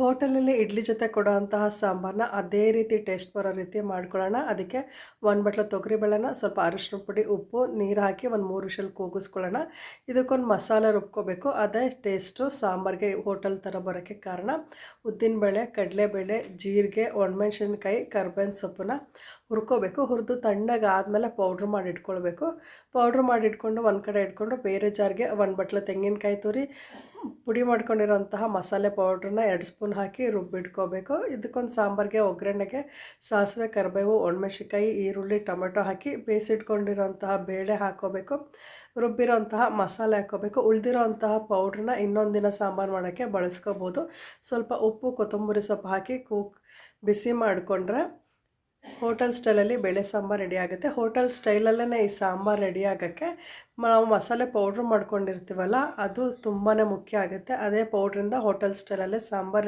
ಹೋಟೆಲಲ್ಲಿ ಇಡ್ಲಿ ಜೊತೆ ಕೊಡೋವಂತಹ ಸಾಂಬಾರನ್ನ ಅದೇ ರೀತಿ ಟೇಸ್ಟ್ ಬರೋ ರೀತಿ ಮಾಡ್ಕೊಳ್ಳೋಣ. ಅದಕ್ಕೆ ಒಂದು ಬಟ್ಲು ತೊಗರಿಬೇಳೆನ ಸ್ವಲ್ಪ ಅರಶಿನ ಪುಡಿ, ಉಪ್ಪು, ನೀರು ಹಾಕಿ ಒಂದು ಮೂರು ವಿಷಲ್ ಕೂಗಿಸ್ಕೊಳ್ಳೋಣ. ಇದಕ್ಕೊಂದು ಮಸಾಲೆ ರುಬ್ಕೋಬೇಕು. ಅದೇ ಟೇಸ್ಟು ಸಾಂಬಾರಿಗೆ ಹೋಟೆಲ್ ಥರ ಬರೋಕ್ಕೆ ಕಾರಣ. ಉದ್ದಿನಬೇಳೆ ಕಡಲೆಬೇಳೆ ಜೀರಿಗೆ, ಒಣಮೆಣ್ಸಿನ್ಕಾಯಿ, ಕರ್ಬೇವಿನ ಸೊಪ್ಪನ್ನ ಹುರ್ಕೋಬೇಕು. ಹುರಿದು ತಣ್ಣಗೆ ಆದಮೇಲೆ ಪೌಡ್ರ್ ಮಾಡಿ ಇಟ್ಕೊಳ್ಬೇಕು ಪೌಡ್ರ್ ಮಾಡಿ ಇಟ್ಕೊಂಡು ಒಂದು ಕಡೆ ಇಟ್ಕೊಂಡು ಬೇರೆ ಜಾರಿಗೆ ಒಂದು ಬಟ್ಲು ತೆಂಗಿನಕಾಯಿ ತುರಿ ಪುಡಿ ಮಾಡ್ಕೊಂಡಿರೋಂತಹ ಮಸಾಲೆ ಪೌಡ್ರನ್ನ ಎರಡು ಸ್ಪೂನ್ ಹಾಕಿ ರುಬ್ಬಿಟ್ಕೋಬೇಕು. ಇದಕ್ಕೊಂದು ಸಾಂಬಾರಿಗೆ, ಒಗ್ಗರಣೆಗೆ, ಸಾಸಿವೆ, ಕರಿಬೇವು, ಒಣಮೆಣ್ಸಿನ್ಕಾಯಿ, ಈರುಳ್ಳಿ, ಟೊಮೆಟೊ ಹಾಕಿ ಬೇಯಿಸಿಟ್ಕೊಂಡಿರೋಂತಹ ಬೇಳೆ ಹಾಕೋಬೇಕು. ರುಬ್ಬಿರೋಂತಹ ಮಸಾಲೆ ಹಾಕ್ಕೋಬೇಕು ಉಳಿದಿರೋಂತಹ ಪೌಡ್ರನ್ನ ಇನ್ನೊಂದು ದಿನ ಸಾಂಬಾರು ಮಾಡೋಕ್ಕೆ ಬಳಸ್ಕೋಬೋದು. ಸ್ವಲ್ಪ ಉಪ್ಪು, ಕೊತ್ತಂಬರಿ ಸೊಪ್ಪು ಹಾಕಿ ಕೂಕ್ ಬಿಸಿ ಮಾಡಿಕೊಂಡ್ರೆ ಹೋಟೆಲ್ ಸ್ಟೈಲಲ್ಲಿ ಬೇಳೆ ಸಾಂಬಾರು ರೆಡಿ ಆಗುತ್ತೆ. ಹೋಟೆಲ್ ಸ್ಟೈಲಲ್ಲೇ ಈ ಸಾಂಬಾರು ರೆಡಿ ಆಗೋಕ್ಕೆ ನಾವು ಮಸಾಲೆ ಪೌಡ್ರ್ ಮಾಡ್ಕೊಂಡಿರ್ತೀವಲ್ಲ, ಅದು ತುಂಬಾ ಮುಖ್ಯ ಆಗುತ್ತೆ. ಅದೇ ಪೌಡ್ರಿಂದ ಹೋಟೆಲ್ ಸ್ಟೈಲಲ್ಲೇ ಸಾಂಬಾರು